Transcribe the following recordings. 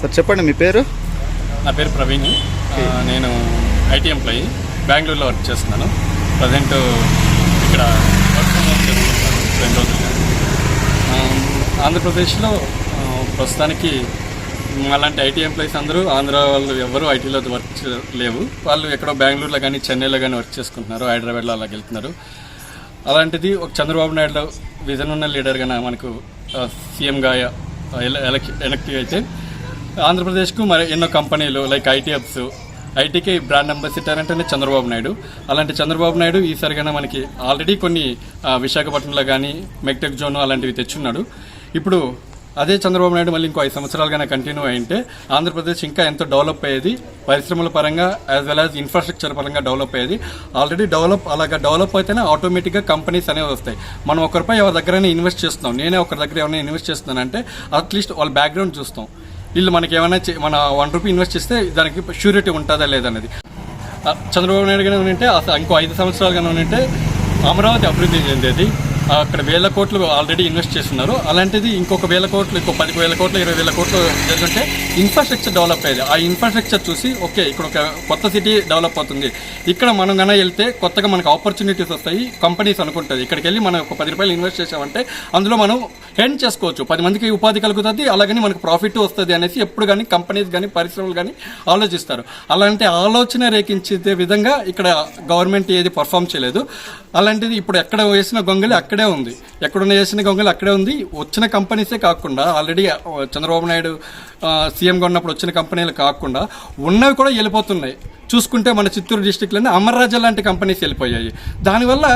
Sir చెప్పండి మీ పేరు? నా పేరు ప్రవీణ్. నేను ఐటీ ఎంప్లాయీ బెంగళూరులో వర్క్ చేస్తున్నాను. ప్రజెంట్ ఇక్కడ వర్క్ ఫ్రమ్ హోమ్ చేస్తున్నాను రెండు రోజులుగా. ఆంధ్రప్రదేశ్లో ప్రస్తుతానికి అలాంటి ఐటీ ఎంప్లాయీస్ అందరూ ఆంధ్ర వాళ్ళు ఎవరు ఐటీలో వర్క్ లేవు. వాళ్ళు ఎక్కడో బెంగళూరులో కానీ చెన్నైలో కానీ వర్క్ చేసుకుంటున్నారు హైదరాబాద్లో అలాగ వెళ్తున్నారు. అలాంటిది ఒక చంద్రబాబు నాయుడులో విజన్ ఉన్న లీడర్గా మనకు సీఎంగా ఎలక్ట్ ఎలక్ట్ అయితే ఆంధ్రప్రదేశ్కు మరి ఎన్నో కంపెనీలు లైక్ ఐటీ హబ్స్ ఐటీకి బ్రాండ్ అంబాసిడర్ అంటేనే చంద్రబాబు నాయుడు. అలాంటి చంద్రబాబు నాయుడు ఈసారిగా మనకి ఆల్రెడీ కొన్ని విశాఖపట్నంలో కానీ మెక్టెక్ జోన్ అలాంటివి తెచ్చున్నాడు. ఇప్పుడు అదే చంద్రబాబు నాయుడు మళ్ళీ ఇంకో ఐదు సంవత్సరాలుగానే కంటిన్యూ అయింటే ఆంధ్రప్రదేశ్ ఇంకా ఎంతో డెవలప్ అయ్యేది పరిశ్రమల పరంగా యాజ్ వెల్ యాజ్ ఇన్ఫ్రాస్ట్రక్చర్ పరంగా డెవలప్ అయ్యేది. ఆల్రెడీ డెవలప్ అలాగా డెవలప్ అయితేనే ఆటోమేటిక్గా కంపెనీస్ అనేవి వస్తాయి. మనం ఒకరిపై ఎవరి దగ్గరైనా ఇన్వెస్ట్ చేస్తున్నాం. నేనే ఒకరి దగ్గర ఏమైనా ఇన్వెస్ట్ చేస్తున్నానంటే అట్లీస్ట్ వాళ్ళ బ్యాక్గ్రౌండ్ చూస్తాం. వీళ్ళు మనకి ఏమైనా చే- మన వన్ రూపీ ఇన్వెస్ట్ చేస్తే దానికి షూరిటీ ఉంటుందా లేదనేది చంద్రబాబు నాయుడు కానీ ఉంటే ఇంకో ఐదు సంవత్సరాలుగానే ఉంటే అమరావతి అభివృద్ధి చెందేది. అక్కడ వేల కోట్లు ఆల్రెడీ ఇన్వెస్ట్ చేస్తున్నారు. అలాంటిది ఇంకొక వేల కోట్లు ఇంకో పది వేల కోట్లు ఇరవై వేల కోట్లు జరుగుతుంటే ఇన్ఫ్రాస్ట్రక్చర్ డెవలప్ అయ్యేది. ఆ ఇన్ఫ్రాస్ట్రక్చర్ చూసి ఓకే ఇక్కడ ఒక కొత్త సిటీ డెవలప్ అవుతుంది. ఇక్కడ మనం కన్నా వెళ్తే కొత్తగా మనకు ఆపర్చునిటీస్ వస్తాయి కంపెనీస్ అనుకుంటుంది. ఇక్కడికి వెళ్ళి మనం ఒక పది రూపాయలు ఇన్వెస్ట్ చేసామంటే అందులో మనం హెండ్ చేసుకోవచ్చు. పది మందికి ఉపాధి కలుగుతుంది అలాగని మనకు ప్రాఫిట్ వస్తుంది అనేసి ఎప్పుడు కానీ కంపెనీస్ కానీ పరిశ్రమలు కానీ ఆలోచిస్తారు. అలాంటి ఆలోచన రేకించే విధంగా ఇక్కడ గవర్నమెంట్ ఏది పర్ఫామ్ చేయలేదు. అలాంటిది ఇప్పుడు ఎక్కడ వేసిన గొంగలి అక్కడ ఉంది. ఎక్కడున్న చేసిన గొంగళి అక్కడే ఉంది. వచ్చిన కంపెనీసే కాకుండా ఆల్రెడీ చంద్రబాబు నాయుడు సీఎంగా ఉన్నప్పుడు వచ్చిన కంపెనీలు కాకుండా ఉన్నవి కూడా వెళ్ళిపోతున్నాయి. చూసుకుంటే మన చిత్తూరు డిస్టిక్లోనే అమర్రాజా లాంటి కంపెనీస్ వెళ్ళిపోయాయి. దానివల్ల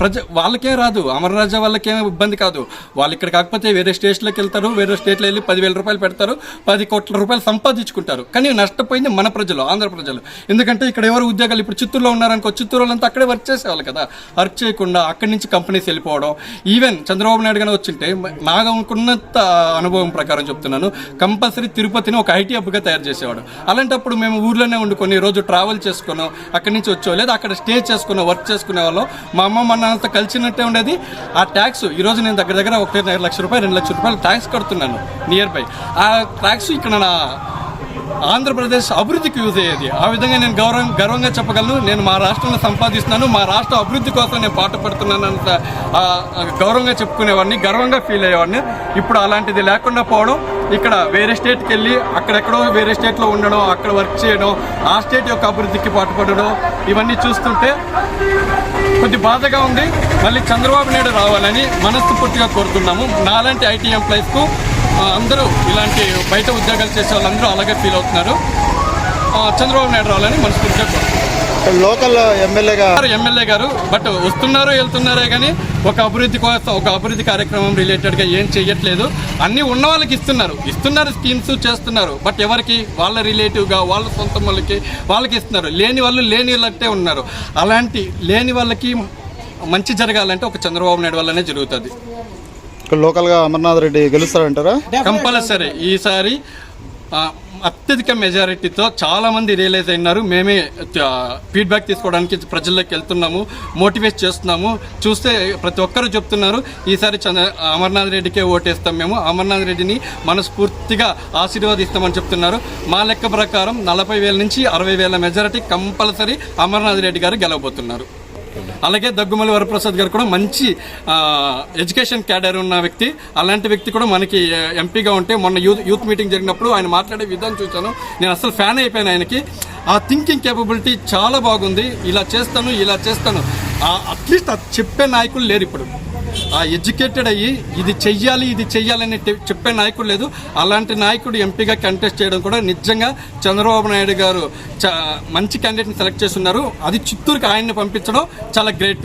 ప్రజ వాళ్ళకేం రాదు. అమర్రాజా వాళ్ళకేం ఇబ్బంది కాదు. వాళ్ళు ఇక్కడ కాకపోతే వేరే స్టేట్లోకి వెళ్తారు వేరే స్టేట్లో వెళ్ళి పదివేల రూపాయలు పెడతారు పది కోట్ల రూపాయలు సంపాదించుకుంటారు. కానీ నష్టపోయింది మన ప్రజలు ఆంధ్ర ప్రజలు. ఎందుకంటే ఇక్కడ ఎవరు ఉద్యోగాలు ఇప్పుడు చిత్తూరులో ఉన్నారనుకో చిత్తూరు వాళ్ళంతా అక్కడే వర్క్ చేసేవాళ్ళు కదా. వర్క్ చేయకుండా అక్కడి నుంచి కంపెనీస్ వెళ్ళిపోవడం. ఈవెన్ చంద్రబాబు నాయుడు గానే వచ్చింటే నాకున్నంత అనుభవం ప్రకారం చెప్తున్నాను కంపల్సరీ తిరుపతిని ఒక ఐటీ హబ్గా తయారు చేసేవాడు. అలాంటప్పుడు మేము ఊర్లోనే ఉండుకొని రోజు ట్రావెల్ చేసుకున్నాం అక్కడి నుంచి వచ్చో లేదా అక్కడ స్టే చేసుకున్నాం వర్క్ చేసుకునే వాళ్ళం. మా అమ్మ మా నాన్నతో కలిసినట్టే ఉండేది. ఆ ట్యాక్స్ ఈరోజు నేను దగ్గర దగ్గర ఒక లక్ష రూపాయలు రెండు లక్షల రూపాయలు ట్యాక్స్ కడుతున్నాను నియర్ బై ఆ ట్యాక్స్ ఇక్కడ నా ఆంధ్రప్రదేశ్ అభివృద్ధికి యూజ్ అయ్యేది. ఆ విధంగా నేను గౌరవం గర్వంగా చెప్పగలను. నేను మా రాష్ట్రంలో సంపాదిస్తున్నాను. మా రాష్ట్ర అభివృద్ధి కోసం నేను పాటు పడుతున్నాను అంత గౌరవంగా చెప్పుకునేవాడిని గర్వంగా ఫీల్ అయ్యేవాడిని. ఇప్పుడు అలాంటిది లేకుండా పోవడం ఇక్కడ వేరే స్టేట్కి వెళ్ళి అక్కడెక్కడో వేరే స్టేట్లో ఉండడం అక్కడ వర్క్ చేయడం ఆ స్టేట్ యొక్క అభివృద్ధికి పాటుపడడం ఇవన్నీ చూస్తుంటే కొద్ది బాధగా ఉంది. మళ్ళీ చంద్రబాబు నాయుడు రావాలని మనస్ఫూర్తిగా కోరుతున్నాము. నాలాంటి ఐటీ ఎంప్లాయీస్కు అందరూ ఇలాంటి బయట ఉద్యోగాలు చేసే వాళ్ళందరూ అలాగే ఫీల్ అవుతున్నారు. చంద్రబాబు నాయుడు రావాలని మనస్ఫూర్తిగా కోరుతున్నాను లోకల్ ఎమ్మెల్యేగా ఎమ్మెల్యే గారు బట్ వస్తున్నారు వెళ్తున్నారే కానీ ఒక అభివృద్ధి కోసం ఒక అభివృద్ధి కార్యక్రమం రిలేటెడ్గా ఏం చేయట్లేదు అన్నీ ఉన్న వాళ్ళకి ఇస్తున్నారు. ఇస్తున్నారు స్కీమ్స్ చేస్తున్నారు. బట్ ఎవరికి? వాళ్ళ రిలేటివ్గా వాళ్ళ సొంత వాళ్ళకి వాళ్ళకి ఇస్తున్నారు. లేని వాళ్ళు లేని వాళ్ళంటే ఉన్నారు. అలాంటి లేని వాళ్ళకి మంచి జరగాలంటే ఒక చంద్రబాబు నాయుడు వల్లనే జరుగుతుంది. లోకల్గా అమర్నాథ్ రెడ్డి గెలుస్తారంటారా? కంపల్సరీ. ఈసారి అత్యధిక మెజారిటీతో చాలామంది రియలైజ్ అయినారు. మేమే ఫీడ్బ్యాక్ తీసుకోవడానికి ప్రజల్లోకి వెళ్తున్నాము మోటివేట్ చేస్తున్నాము. చూస్తే ప్రతి ఒక్కరు చెప్తున్నారు ఈసారి చంద్ర అమర్నాథ్ రెడ్డికే ఓటేస్తాం మేము. అమర్నాథ్ రెడ్డిని మనస్ఫూర్తిగా ఆశీర్వాదిస్తామని చెప్తున్నారు. మా లెక్క ప్రకారం నలభై వేల నుంచి అరవై వేల మెజారిటీ కంపల్సరీ అమర్నాథ్ రెడ్డి గారు గెలవబోతున్నారు. అలాగే దగ్గుమల్లి వరప్రసాద్ గారు కూడా మంచి ఎడ్యుకేషన్ క్యాడర్ ఉన్న వ్యక్తి. అలాంటి వ్యక్తి కూడా మనకి ఎంపీగా ఉంటే మొన్న యూత్ యూత్ మీటింగ్ జరిగినప్పుడు ఆయన మాట్లాడే విధానం చూశాను. నేను అసలు ఫ్యాన్ అయిపోయాను ఆయనకి. ఆ థింకింగ్ కేపబిలిటీ చాలా బాగుంది. ఇలా చేస్తాను ఇలా చేస్తాను. అట్లీస్ట్ అది చెప్పే నాయకులు లేరు ఇప్పుడు. ఎడ్యుకేటెడ్ అయ్యి ఇది చెయ్యాలి ఇది చెయ్యాలని చెప్పే నాయకుడు లేదు. అలాంటి నాయకుడు ఎంపీగా కంటెస్ట్ చేయడం కూడా నిజంగా చంద్రబాబు నాయుడు గారు చ- మంచి క్యాండిడేట్ని సెలెక్ట్ చేస్తున్నారు. అది చిత్తూరుకి ఆయన్ని పంపించడం చాలా గ్రేట్